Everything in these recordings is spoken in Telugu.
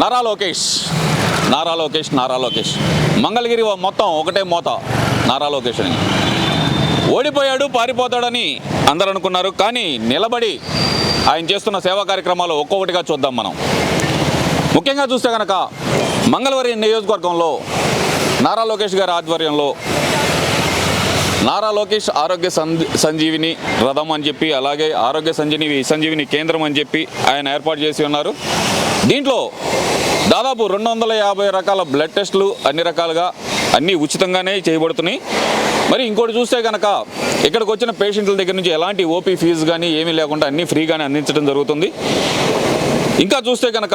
నారా లోకేష్ నారా లోకేష్ నారా లోకేష్. మంగళగిరి మొత్తం ఒకటే మోత నారా లోకేష్ అని. ఓడిపోయాడు పారిపోతాడని అందరూ అనుకున్నారు కానీ నిలబడి ఆయన చేస్తున్న సేవా కార్యక్రమాలు ఒక్కొక్కటిగా చూద్దాం మనం. ముఖ్యంగా చూస్తే కనుక మంగళవారి నియోజకవర్గంలో నారా లోకేష్ గారి ఆధ్వర్యంలో నారా లోకేష్ ఆరోగ్య సంజీవిని రథం అని చెప్పి అలాగే ఆరోగ్య సంజీవిని సంజీవిని కేంద్రం అని చెప్పి ఆయన ఏర్పాటు చేసి ఉన్నారు. దీంట్లో దాదాపు రెండు వందల యాభై రకాల బ్లడ్ టెస్టులు అన్ని రకాలుగా అన్నీ ఉచితంగానే చేయబడుతున్నాయి. మరి ఇంకోటి చూస్తే కనుక ఇక్కడికి వచ్చిన పేషెంట్ల దగ్గర నుంచి ఎలాంటి ఓపీ ఫీజు కానీ ఏమీ లేకుండా అన్నీ ఫ్రీగానే అందించడం జరుగుతుంది. ఇంకా చూస్తే కనుక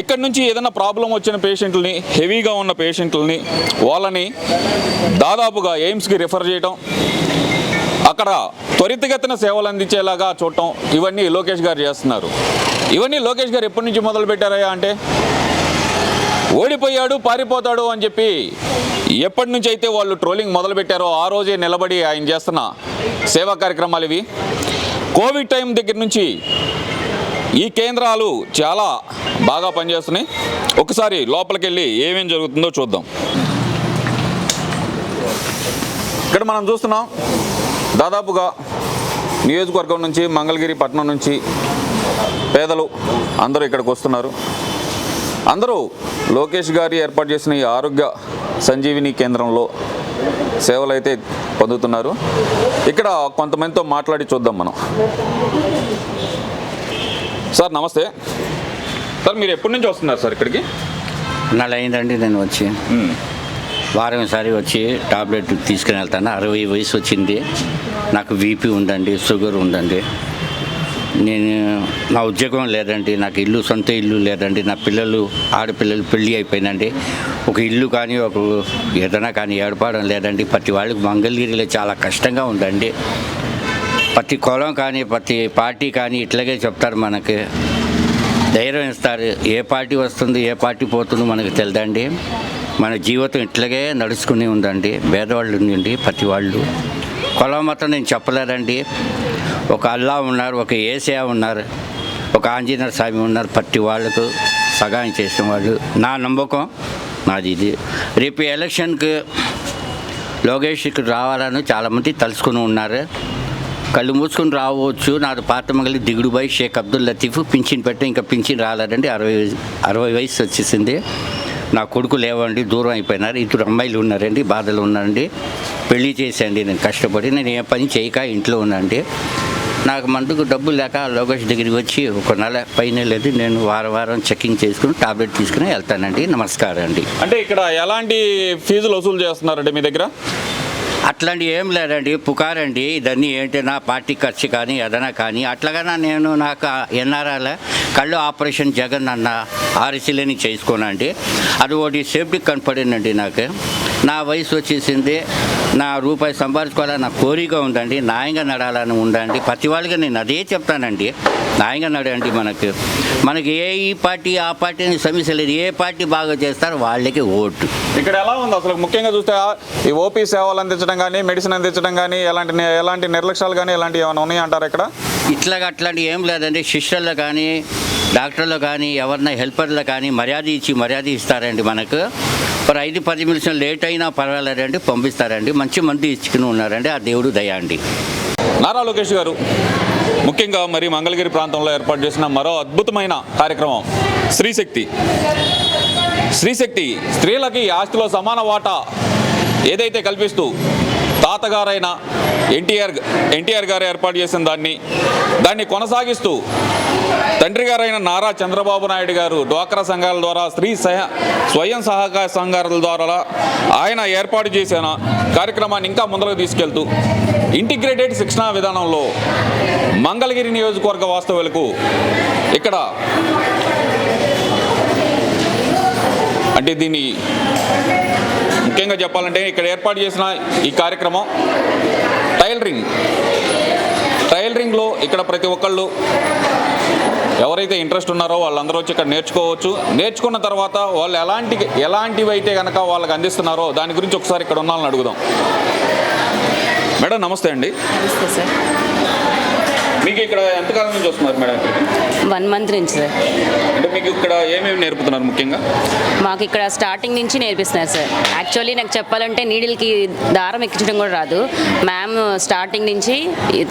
ఇక్కడ నుంచి ఏదైనా ప్రాబ్లం వచ్చిన పేషెంట్లని హెవీగా ఉన్న పేషెంట్లని వాళ్ళని దాదాపుగా ఎయిమ్స్కి రిఫర్ చేయటం అక్కడ త్వరితగతిన సేవలు అందించేలాగా చూడటం ఇవన్నీ లోకేష్ గారు చేస్తున్నారు. ఇవన్నీ లోకేష్ గారు ఎప్పటి నుంచి మొదలు పెట్టారయ్యా అంటే ఓడిపోయాడు పారిపోతాడు అని చెప్పి ఎప్పటి నుంచి అయితే వాళ్ళు ట్రోలింగ్ మొదలుపెట్టారో ఆ రోజే నిలబడి ఆయన చేస్తున్న సేవా కార్యక్రమాలు ఇవి. కోవిడ్ టైం దగ్గర నుంచి ఈ కేంద్రాలు చాలా బాగా పనిచేస్తున్నాయి. ఒకసారి లోపలికి వెళ్ళి ఏమేం జరుగుతుందో చూద్దాం. ఇక్కడ మనం చూస్తున్నాం దాదాపుగా నియోజకవర్గం నుంచి మంగళగిరి పట్టణం నుంచి పేదలు అందరూ ఇక్కడికి వస్తున్నారు. అందరూ లోకేష్ గారి ఏర్పాటు చేసిన ఈ ఆరోగ్య సంజీవిని కేంద్రంలో సేవలు అయితే పొందుతున్నారు. ఇక్కడ కొంతమందితో మాట్లాడి చూద్దాం మనం. సార్ నమస్తే. సార్ మీరు ఎప్పటి నుంచి వస్తున్నారు సార్ ఇక్కడికి? నెల అయిందండి నేను వచ్చి. వారం సారి వచ్చి టాబ్లెట్ తీసుకుని వెళ్తాను. అరవై వయసు వచ్చింది. నాకు బీపీ ఉందండి షుగర్ ఉందండి. నేను నా ఉద్యోగం లేదండి నాకు ఇల్లు సొంత ఇల్లు లేదండి. నా పిల్లలు ఆడపిల్లలు పెళ్ళి అయిపోయిందండి. ఒక ఇల్లు కానీ ఒక ఏదైనా కానీ ఏర్పడడం లేదండి. ప్రతి వాళ్ళకి మంగళగిరిలో చాలా కష్టంగా ఉందండి. ప్రతి కులం కానీ ప్రతి పార్టీ కానీ ఇట్లాగే చెప్తారు మనకి. ధైర్యం ఇస్తారు. ఏ పార్టీ వస్తుంది ఏ పార్టీ పోతుందో మనకు తెలియదండి మన జీవితం ఇట్లాగే నడుచుకుని ఉందండి. పేదవాళ్ళు ఉందండి ప్రతి వాళ్ళు కులం మతం నేను చెప్పలేదండి. ఒక అల్లా ఉన్నారు ఒక ఏసయా ఉన్నారు ఒక ఆంజనేయ స్వామి ఉన్నారు ప్రతి వాళ్ళకు సహాయం చేసిన వాళ్ళు నా నమ్మకం నాది ఇది. రేపు ఎలక్షన్కి లోకేష్కి రావాలని చాలామంది తలుసుకుని ఉన్నారు. కళ్ళు మూసుకొని రావచ్చు. నాది పాత దిగుడు దిగుడుబాయి షేక్ అబ్దుల్ లతీఫ్. పింఛన్ పెట్టి ఇంకా పింఛన్ రాలేదండి. అరవై అరవై వయసు వచ్చేసింది. నా కొడుకు లేవండి దూరం అయిపోయినారు. ఇద్దరు అమ్మాయిలు ఉన్నారండి బాధలు ఉన్నారండి. పెళ్ళి చేశాండి నేను కష్టపడి నేను ఏ పని చేయక ఇంట్లో ఉన్నాండి నాకు మందుకు డబ్బులు లేక లోకేష్ దగ్గరికి వచ్చి ఒక నెల పైన లేదు. నేను వారం వారం చెకింగ్ చేసుకుని టాబ్లెట్ తీసుకుని వెళ్తానండి. నమస్కారం అండి. అంటే ఇక్కడ ఎలాంటి ఫీజులు వసూలు చేస్తున్నారండి మీ దగ్గర? అట్లాంటి ఏం లేదండి. పుకారండి. ఇదన్నీ ఏంటి నా పార్టీ ఖర్చు కానీ ఏదైనా కానీ. అట్లాగనా నేను నాకు ఎన్ఆర్ఆల కళ్ళు ఆపరేషన్ జగన్ అన్న ఆర్సీలని చేసుకోనండి అది ఒకటి సేఫ్టీ కనపడిందండి నాకు. నా వయసు వచ్చేసింది. నా రూపాయి సంపాదించుకోవాలని నా కోరిక ఉందండి. న్యాయంగా నడాలని ఉందండి. ప్రతి వాళ్ళకి నేను అదే చెప్తానండి. న్యాయంగా నడండి మనకు. మనకి ఏ ఈ పార్టీ ఆ పార్టీ అని సమస్య లేదు. ఏ పార్టీ బాగా చేస్తారో వాళ్ళకి ఓటు. ఇక్కడ ఎలా ఉంది? అసలు ముఖ్యంగా చూస్తే ఈ ఓపీ సేవలు అందించడం కానీ మెడిసిన్ అందించడం కానీ ఎలాంటి ఎలాంటి నిర్లక్ష్యాలు కానీ ఎలాంటి ఏమైనా ఉన్నాయంటారు ఇక్కడ? ఇట్లాగా అట్లాంటి ఏం లేదండి. సిస్టర్లు కానీ డాక్టర్లు కానీ ఎవరిన హెల్పర్లు కానీ మర్యాద ఇచ్చి మర్యాద ఇస్తారండి మనకు. మరి ఐదు పది నిమిషం లేట్ అయినా పర్వాలేదండి పంపిస్తారండి. మంచి మంది ఇచ్చుకుని ఉన్నారండి. ఆ దేవుడు దయా అండి. నారా లోకేష్ గారు ముఖ్యంగా మరి మంగళగిరి ప్రాంతంలో ఏర్పాటు చేసిన మరో అద్భుతమైన కార్యక్రమం స్త్రీశక్తి. స్త్రీశక్తి స్త్రీలకి ఆస్తిలో సమాన వాటా ఏదైతే కల్పిస్తూ తాతగారైన ఎన్టీఆర్ ఎన్టీఆర్ గారు ఏర్పాటు చేసిన దాన్ని దాన్ని కొనసాగిస్తూ తండ్రి గారైన నారా చంద్రబాబు నాయుడు గారు డ్వాక్రా సంఘాల ద్వారా స్త్రీ సహ స్వయం సహకార సంఘాల ద్వారా ఆయన ఏర్పాటు చేసిన కార్యక్రమాన్ని ఇంకా ముందరకు తీసుకెళ్తూ ఇంటిగ్రేటెడ్ శిక్షణా విధానంలో మంగళగిరి నియోజకవర్గ వాస్తవులకు ఇక్కడ అంటే దీన్ని ముఖ్యంగా చెప్పాలంటే ఇక్కడ ఏర్పాటు చేసిన ఈ కార్యక్రమం టైలరింగ్ టైలరింగ్లో ఇక్కడ ప్రతి ఒక్కళ్ళు ఎవరైతే ఇంట్రెస్ట్ ఉన్నారో వాళ్ళందరూ వచ్చి ఇక్కడ నేర్చుకోవచ్చు. నేర్చుకున్న తర్వాత వాళ్ళు ఎలాంటి ఎలాంటివి అయితే కనుక వాళ్ళకి అందిస్తున్నారో దాని గురించి ఒకసారి ఇక్కడ ఉన్న అడుగుదాం. మేడం నమస్తే అండి. నమస్తే సార్. మీకు ఇక్కడ ఎంతకాలం నుంచి వస్తున్నారు మేడం వన్ మంత్ నుంచి సార్ అంటే మీకు ఇక్కడ ఏమేమి నేర్పుతున్నారు ముఖ్యంగా? మాకు ఇక్కడ స్టార్టింగ్ నుంచి నేర్పిస్తున్నారు సార్ యాక్చువల్లీ నాకు చెప్పాలంటే నీడిల్కి దారం ఎక్కించడం కూడా రాదు. మ్యామ్ స్టార్టింగ్ నుంచి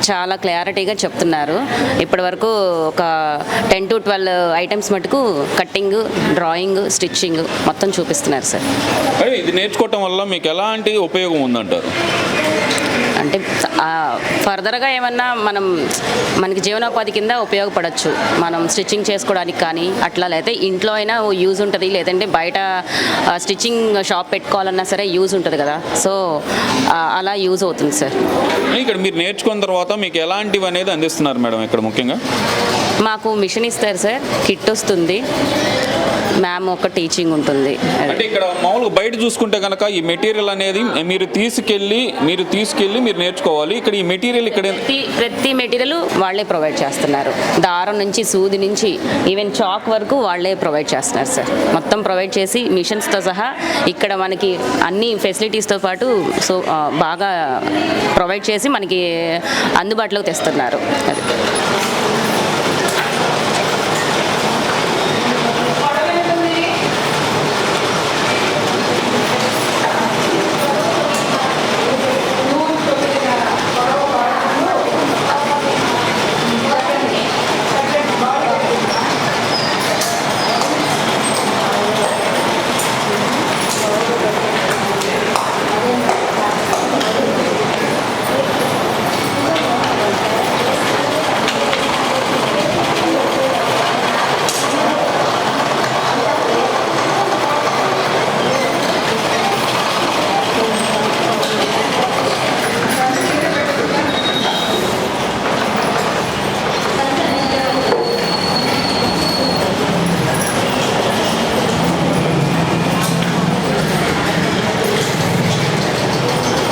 చాలా క్లారిటీగా చెప్తున్నారు. ఇప్పటి వరకు ఒక టెన్ టు ట్వెల్వ్ ఐటమ్స్ మటుకు కట్టింగ్ డ్రాయింగ్ స్టిచ్చింగ్ మొత్తం చూపిస్తున్నారు సార్ ఇది నేర్చుకోవటం వల్ల మీకు ఎలాంటి ఉపయోగం ఉందంటారు? అంటే ఫర్దర్గా ఏమన్నా మనం మనకి జీవనోపాధి కింద ఉపయోగపడచ్చు. మనం స్టిచ్చింగ్ చేసుకోవడానికి కానీ అట్లా లేకపోతే ఇంట్లో అయినా యూజ్ ఉంటుంది. లేదంటే బయట స్టిచ్చింగ్ షాప్ పెట్టుకోవాలన్నా సరే యూజ్ ఉంటుంది కదా. సో అలా యూజ్ అవుతుంది సార్. ఇక్కడ మీరు నేర్చుకున్న తర్వాత మీకు ఎలాంటివి అనేది అందిస్తున్నారు మేడం ఇక్కడ ముఖ్యంగా? మాకు మిషన్ ఇస్తారు సార్. కిట్ వస్తుంది. మ్యామ్ ఒక టీచింగ్ ఉంటుంది. అంటే ఇక్కడ మామూలుగా బయట చూసుకుంటే కనుక ఈ మెటీరియల్ అనేది మీరు తీసుకెళ్ళి మీరు తీసుకెళ్ళి మీరు నేర్చుకోవాలి. ఇక్కడ ఈ మెటీరియల్ ఇక్కడ ప్రతి మెటీరియల్ వాళ్ళే ప్రొవైడ్ చేస్తున్నారు. దారం నుంచి సూది నుంచి ఈవెన్ చాక్ వరకు వాళ్ళే ప్రొవైడ్ చేస్తున్నారు సార్ మొత్తం ప్రొవైడ్ చేసి మిషన్స్తో సహా ఇక్కడ మనకి అన్ని ఫెసిలిటీస్తో పాటు సో బాగా ప్రొవైడ్ చేసి మనకి అందుబాటులోకి తెస్తున్నారు.